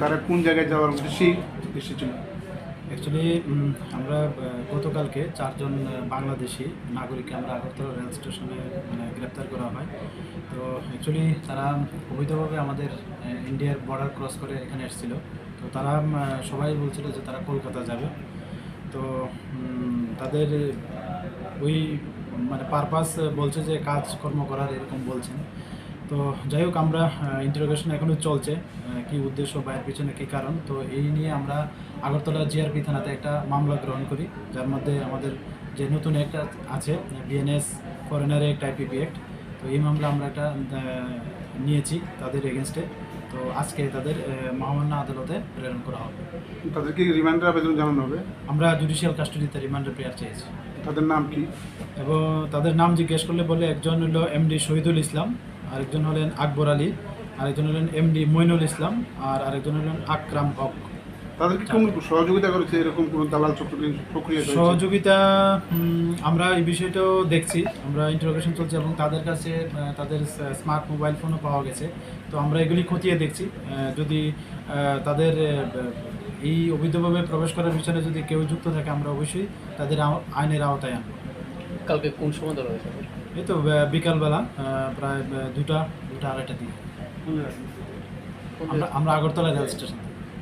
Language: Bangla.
তারা কোন জায়গায় যাওয়ার উদ্দেশ্যেই এসেছিল? অ্যাকচুয়ালি আমরা গতকালকে চারজন বাংলাদেশি নাগরিককে আমরা আগরতলা রেল স্টেশনে মানে গ্রেপ্তার করা হয়। তো অ্যাকচুয়ালি তারা অবৈধভাবে আমাদের ইন্ডিয়ার বর্ডার ক্রস করে এখানে এসেছিল। তো তারা সবাই বলছিল যে তারা কলকাতা যাবে। তো তাদের ওই মানে পারপাস বলছে যে কাজকর্ম করার এরকম বলছেন। তো যাই হোক আমরা ইন্টারোগেশন এখনও চলছে কি উদ্দেশ্য বা এর পিছনে কী কারণ? তো এই নিয়ে আমরা আগরতলা জিআরপি থানাতে একটা মামলা গ্রহণ করি যার মধ্যে আমাদের যে নতুন একটা আছে BNS foreigner act IPP act তো এই মামলা আমরা একটা নিয়েছি তাদের এগেনস্টে তো আজকে তাদের মহামান্য আদালতে প্রেরণ করা হবে। তাদেরকে রিমান্ডের আবেদন জানানো হবে? আমরা জুডিশিয়াল কাস্টডিতে রিমান্ডের পেয়ার চেয়েছি। তাদের নাম কি? এবং তাদের নাম জিজ্ঞেস করলে বলে একজন হলো এমডি শহীদুল ইসলাম। আরেকজন হলেন আকবর আলী আরেকজন হলেন এমডি মইনুল ইসলাম আর আরেকজন হলেন আকরাম হক। তাদেরকে কোন সহযোগিতা করেছে? এরকম কোন দালাল চক্র- প্রক্রিয়া সহযোগিতা আমরা এই বিষয়টাও দেখছি। আমরা ইন্টারোগেশন চলছে এবং তাদের কাছে তাদের স্মার্ট মোবাইল ফোনও পাওয়া গেছে। তো আমরা এগুলি খতিয়ে দেখছি। যদি তাদের এই অবৈধভাবে প্রবেশ করার পিছনে যদি কেউ যুক্ত থাকে আমরা অবশ্যই তাদের আইনের আওতায় আনব। কালকে কোন সময় ধরা হয়েছে? এই তো বিকালবেলা প্রায় দুটা দুটা আড়াইটা দিকে। আমরা আমরা আগরতলা রেল স্টেশন